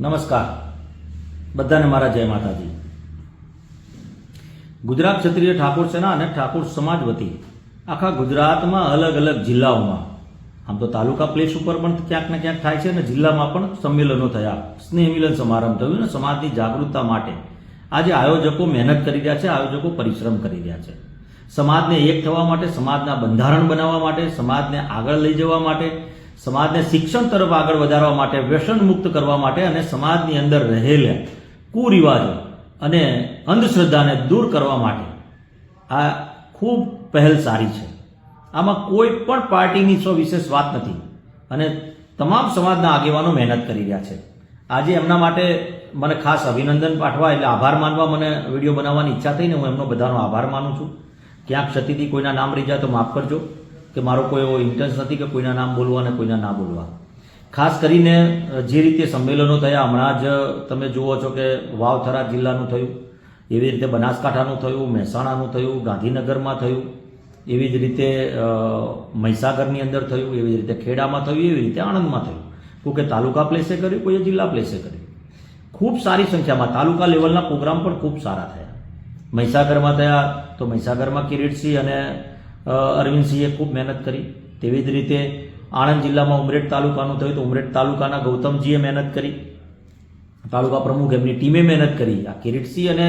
નમસ્કાર. બધાને મારા જય માતાજી. ગુજરાત ક્ષત્રિય ઠાકોર સેના અને ઠાકોર સમાજ વતી આખા ગુજરાતમાં અલગ અલગ જિલ્લાઓમાં, આમ તો તાલુકા પ્લેસ ઉપર પણ ક્યાંક ને ક્યાંક થાય છે અને જિલ્લામાં પણ સંમેલનો થયા, સ્નેહ મિલન સમારંભ થયું અને સમાજની જાગૃતતા માટે આજે આયોજકો મહેનત કરી રહ્યા છે, આયોજકો પરિશ્રમ કરી રહ્યા છે. સમાજને એક થવા માટે, સમાજના બંધારણ બનાવવા માટે, સમાજને આગળ લઈ જવા માટે સમાજને શિક્ષણ તરફ આગળ વધારવા માટે, વ્યસન મુક્ત કરવા માટે અને સમાજની અંદર રહેલા કુરિવાજો અને અંધશ્રદ્ધાને દૂર કરવા માટે. આ ખૂબ પહેલ સારી છે. આમાં કોઈ પણ પાર્ટીની સો વિશેષ વાત નથી. અને તમામ સમાજના આગેવાનો મહેનત કરી રહ્યા છે. આજે એમના માટે મને ખાસ અભિનંદન પાઠવા એટલે આભાર માનવા મને વીડિયો બનાવવાની ઈચ્છા થઈને હું એમનો બધાનો આભાર માનું છું. ક્યાંક ક્ષતિથી કોઈના નામ રહી જાય તો માફ કરજો. કે મારો કોઈ એવો ઇન્ટરેસ્ટ નથી કે કોઈના નામ બોલવા અને કોઈના ના બોલવા. ખાસ કરીને જે રીતે સંમેલનો થયા, હમણાં જ તમે જુઓ છો કે વાવથરા જિલ્લાનું થયું, એવી રીતે બનાસકાંઠાનું થયું, મહેસાણાનું થયું, ગાંધીનગરમાં થયું, એવી જ રીતે મહિસાગરની અંદર થયું, એવી જ રીતે ખેડામાં થયું, એવી રીતે આણંદમાં થયું. કોકે તાલુકા પ્લેસે કર્યું કોઈએ જિલ્લા પ્લેસે કર્યું. ખૂબ સારી સંખ્યામાં, તાલુકા લેવલના પ્રોગ્રામ પણ ખૂબ સારા થયા. મહીસાગરમાં થયા તો મહીસાગરમાં કિરીટસિંહ અને અરવિંદસિંહે ખૂબ મહેનત કરી. તેવી જ રીતે આણંદ જિલ્લામાં ઉમરેઠ તાલુકાનું થયું તો ઉમરેઠ તાલુકાના ગૌતમજીએ મહેનત કરી. તાલુકા પ્રમુખ એમની ટીમે મહેનત કરી. આ કિરીટસિંહ અને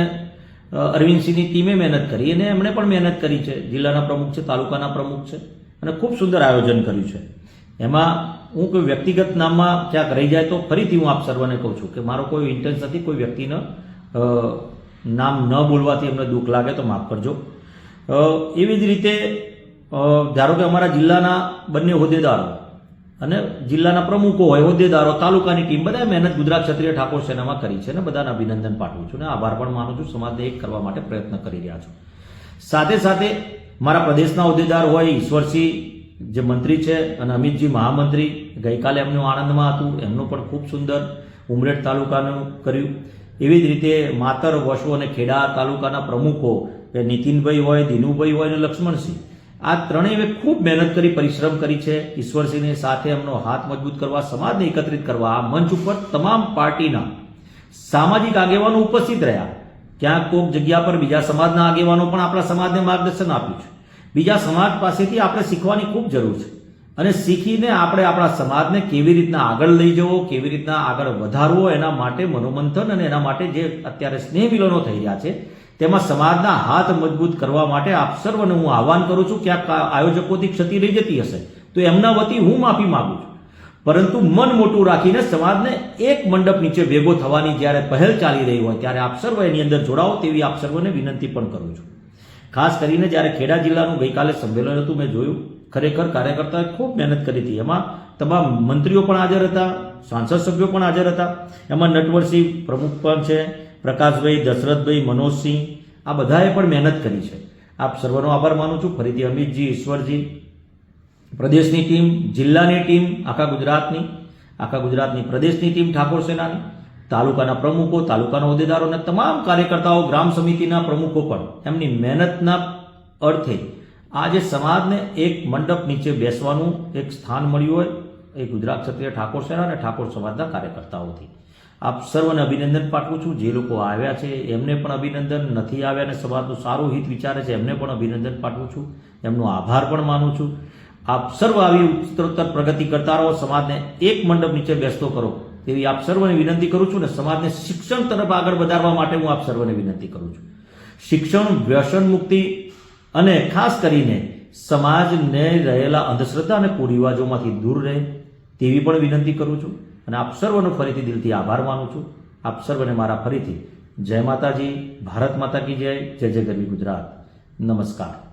અરવિંદસિંહની ટીમે મહેનત કરી અને એમણે પણ મહેનત કરી છે. જિલ્લાના પ્રમુખ છે, તાલુકાના પ્રમુખ છે અને ખૂબ સુંદર આયોજન કર્યું છે. એમાં હું કોઈ વ્યક્તિગત નામમાં ક્યાંક રહી જાય તો ફરીથી હું આપ સર્વને કહું છું કે મારો કોઈ ઇન્ટેન્સ નથી, કોઈ વ્યક્તિને નામ ન બોલવાથી એમને દુઃખ લાગે તો માફ કરજો. એવી જ રીતે ધારો કે અમારા જિલ્લાના બંને હોદ્દેદારો અને જિલ્લાના પ્રમુખો હોય, હોદ્દેદારો, તાલુકાની ટીમ બધા મહેનત ગુજરાત ક્ષત્રિય ઠાકોર સેનામાં કરી છે અને બધાને અભિનંદન પાઠવું છું અને આભાર પણ માનું છું, સમાજને એક કરવા માટે પ્રયત્ન કરી રહ્યા છું. સાથે સાથે મારા પ્રદેશના હોદ્દેદાર હોય, ઈશ્વરસિંહ જે મંત્રી છે અને અમિતજી મહામંત્રી, ગઈકાલે એમનું આણંદમાં હતું, એમનું પણ ખૂબ સુંદર ઉમરેઠ તાલુકાનું કર્યું. એવી જ રીતે માતર વસુ અને ખેડા તાલુકાના પ્રમુખો કે નીતિનભાઈ હોય, દિનુભાઈ હોય અને લક્ષ્મણસિંહ. આ ત્રણેય ખૂબ મહેનત કરી, પરિશ્રમ કરી છે. ઈશ્વરસિંહની સાથે એમનો હાથ મજબૂત કરવા, સમાજને એકત્રિત કરવા, આ મંચ ઉપર તમામ પાર્ટીના સામાજિક આગેવાનો ઉપસ્થિત રહ્યા. ક્યાંક કોઈક જગ્યા પર બીજા સમાજના આગેવાનો પણ આપણા સમાજને માર્ગદર્શન આપ્યું છે. બીજા સમાજ પાસેથી આપણે શીખવાની ખૂબ જરૂર છે. અને શીખીને આપણે આપણા સમાજને કેવી રીતના આગળ લઈ જવો, કેવી રીતના આગળ વધારવો, એના માટે મનોમંથન અને એના માટે જે અત્યારે સ્નેહ મિલનો થઈ રહ્યા છે, તેમાં સમાજના હાથ મજબૂત કરવા માટે આપ સર્વને હું આહવાન કરું છું, ક્યાંક આયોજકોથી ક્ષતિ રહી જતી હશે, તો એમના વતી હું માફી માગું છું. પરંતુ મન મોટું રાખીને સમાજને એક મંડપ નીચે ભેગો થવાની જ્યારે પહેલ ચાલી રહી હોય, ત્યારે આપ સર્વ એની અંદર જોડાઓ તેવી આપ સર્વને વિનંતી પણ કરું છું. ખાસ કરીને જ્યારે ખેડા જિલ્લાનું ગઈકાલે સંમેલન હતું, મેં જોયું ખરેખર કાર્યકર્તાઓએ ખૂબ મહેનત કરી હતી. એમાં તમામ મંત્રીઓ પણ હાજર હતા, સાંસદ સભ્યો પણ હાજર હતા. એમાં નટવરસિંહ પ્રમુખ પણ છે, પ્રકાશભાઈ, દશરથભાઈ, મનોજસિંહ, આ બધાએ પણ મહેનત કરી છે. આપ સર્વનો આભાર માનું છું. ફરીથી અમિતજી, ઈશ્વરજી, પ્રદેશની ટીમ, જિલ્લાની ટીમ, આખા ગુજરાતની આખા ગુજરાતની પ્રદેશની ટીમ ઠાકોર સેનાની, તાલુકાના પ્રમુખો, તાલુકાના હોદ્દેદારો અને તમામ કાર્યકર્તાઓ, ગ્રામ સમિતિના પ્રમુખો પણ એમની મહેનતના અર્થે આજે સમાજને એક મંડપ નીચે બેસવાનું એક સ્થાન મળ્યું હોય, એ ગુજરાત ક્ષત્રિય ઠાકોર સેના અને ઠાકોર સમાજના કાર્યકર્તાઓથી. આપ સર્વને અભિનંદન પાઠવું છું. જે લોકો આવ્યા છે, એમને પણ અભિનંદન. નથી આવ્યા અને સમાજનું સારું હિત વિચારે છે, એમને પણ અભિનંદન પાઠવું છું. એમનો આભાર પણ માનું છું. આપ સર્વ આવી ઉત્તરોત્તર પ્રગતિ કરતા રહો. સમાજને એક મંડપ નીચે બેસતો કરો. તેવી આપ સર્વને વિનંતી કરું છું અને સમાજને શિક્ષણ તરફ આગળ વધારવા માટે હું આપ સર્વને વિનંતી કરું છું. શિક્ષણ, વ્યસન મુક્તિ અને ખાસ કરીને સમાજને રહેલા અંધશ્રદ્ધા અને કુરિવાજોમાંથી દૂર રહે તેવી પણ વિનંતી કરું છું અને આપ સર્વનો ફરીથી દિલથી આભાર માનું છું. આપ સર્વને મારા ફરીથી. જય માતાજી. ભારત માતા કી જય. જય જય ગરવી ગુજરાત. નમસ્કાર.